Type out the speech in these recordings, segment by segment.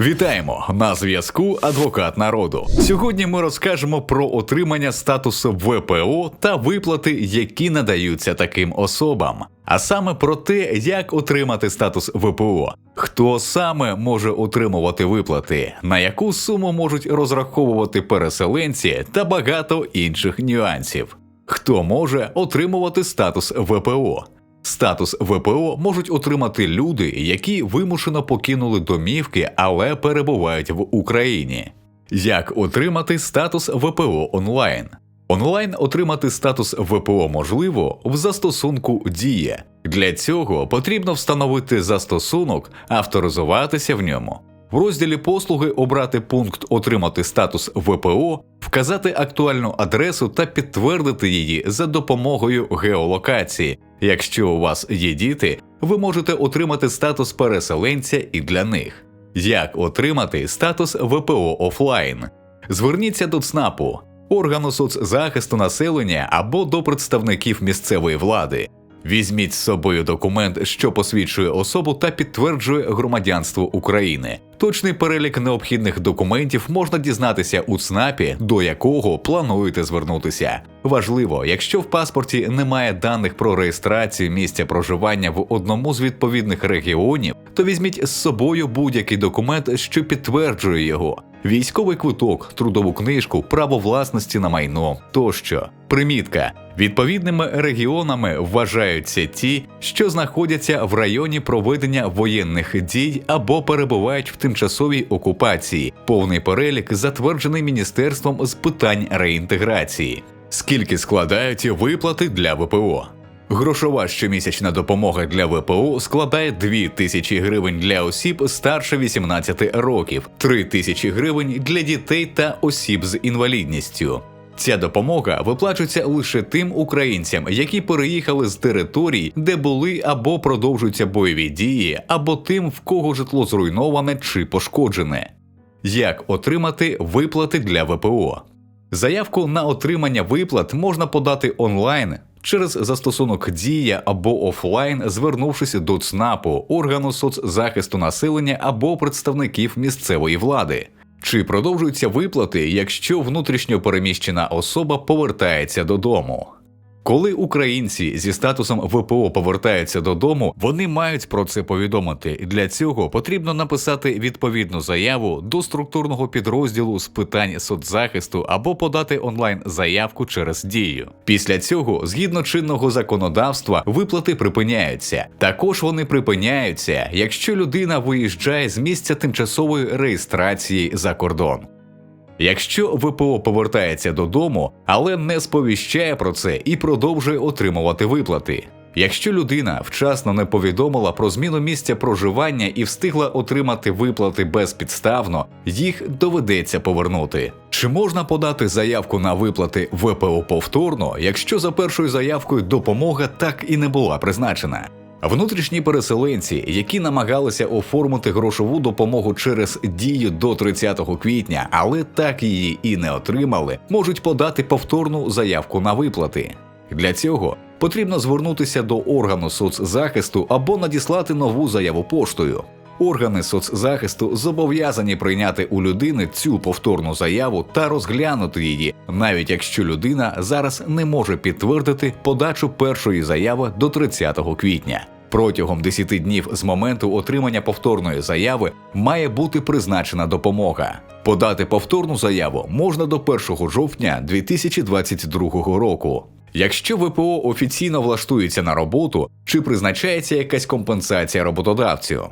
Вітаємо на зв'язку адвокат народу. Сьогодні ми розкажемо про отримання статусу ВПО та виплати, які надаються таким особам, а саме про те, як отримати статус ВПО, хто саме може отримувати виплати, на яку суму можуть розраховувати переселенці та багато інших нюансів. Хто може отримувати статус ВПО? Статус ВПО можуть отримати люди, які вимушено покинули домівки, але перебувають в Україні. Як отримати статус ВПО онлайн? Онлайн отримати статус ВПО можливо в застосунку Дія. Для цього потрібно встановити застосунок, авторизуватися в ньому. В розділі послуги обрати пункт Отримати статус ВПО, вказати актуальну адресу та підтвердити її за допомогою геолокації. Якщо у вас є діти, ви можете отримати статус переселенця і для них. Як отримати статус ВПО офлайн? Зверніться до ЦНАПу, органу соцзахисту населення або до представників місцевої влади. Візьміть з собою документ, що посвідчує особу та підтверджує громадянство України. Точний перелік необхідних документів можна дізнатися у ЦНАПі, до якого плануєте звернутися. Важливо, якщо в паспорті немає даних про реєстрацію місця проживання в одному з відповідних регіонів, то візьміть з собою будь-який документ, що підтверджує його. Військовий квиток, трудову книжку, право власності на майно тощо. Примітка відповідними регіонами вважаються ті, що знаходяться в районі проведення воєнних дій або перебувають в тимчасовій окупації. Повний перелік затверджений міністерством з питань реінтеграції. Скільки складають виплати для ВПО? Грошова щомісячна допомога для ВПО складає 2 тисячі гривень для осіб старше 18 років, 3 тисячі гривень для дітей та осіб з інвалідністю. Ця допомога виплачується лише тим українцям, які переїхали з територій, де були або продовжуються бойові дії, або тим, в кого житло зруйноване чи пошкоджене. Як отримати виплати для ВПО? Заявку на отримання виплат можна подати онлайн через застосунок Дія або офлайн, звернувшись до ЦНАПу, органу соцзахисту населення або представників місцевої влади. Чи продовжуються виплати, якщо внутрішньо переміщена особа повертається додому? Коли українці зі статусом ВПО повертаються додому, вони мають про це повідомити. Для цього потрібно написати відповідну заяву до структурного підрозділу з питань соцзахисту або подати онлайн заявку через дію. Після цього, згідно чинного законодавства, виплати припиняються. Також вони припиняються, якщо людина виїжджає з місця тимчасової реєстрації за кордон. Якщо ВПО повертається додому, але не сповіщає про це і продовжує отримувати виплати. Якщо людина вчасно не повідомила про зміну місця проживання і встигла отримати виплати безпідставно, їх доведеться повернути. Чи можна подати заявку на виплати ВПО повторно, якщо за першою заявкою допомога так і не була призначена? Внутрішні переселенці, які намагалися оформити грошову допомогу через дію до 30 квітня, але так її і не отримали, можуть подати повторну заявку на виплати. Для цього потрібно звернутися до органу соцзахисту або надіслати нову заяву поштою. Органи соцзахисту зобов'язані прийняти у людини цю повторну заяву та розглянути її, навіть якщо людина зараз не може підтвердити подачу першої заяви до 30 квітня. Протягом 10 днів з моменту отримання повторної заяви має бути призначена допомога. Подати повторну заяву можна до 1 жовтня 2022 року. Якщо ВПО офіційно влаштується на роботу, чи призначається якась компенсація роботодавцю?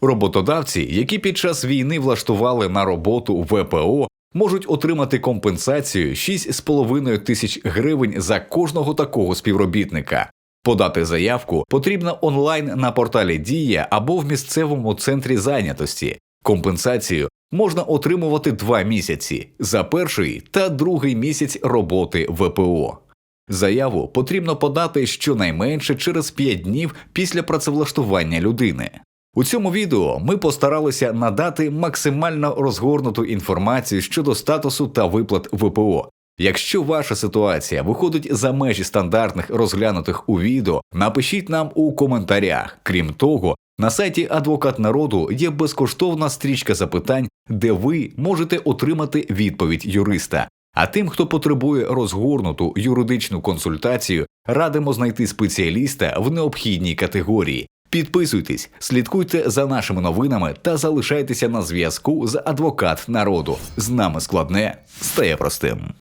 Роботодавці, які під час війни влаштували на роботу ВПО, можуть отримати компенсацію 6,5 тисяч гривень за кожного такого співробітника. Подати заявку потрібно онлайн на порталі Дія або в місцевому центрі зайнятості. Компенсацію можна отримувати два місяці за перший та другий місяць роботи ВПО. Заяву потрібно подати щонайменше через 5 днів після працевлаштування людини. У цьому відео ми постаралися надати максимально розгорнуту інформацію щодо статусу та виплат ВПО. Якщо ваша ситуація виходить за межі стандартних розглянутих у відео, напишіть нам у коментарях. Крім того, На сайті Адвокат народу є безкоштовна стрічка запитань, де ви можете отримати відповідь юриста. А тим, хто потребує розгорнуту юридичну консультацію, радимо знайти спеціаліста в необхідній категорії. Підписуйтесь, слідкуйте за нашими новинами та залишайтеся на зв'язку з адвокат народу. З нами складне стає простим.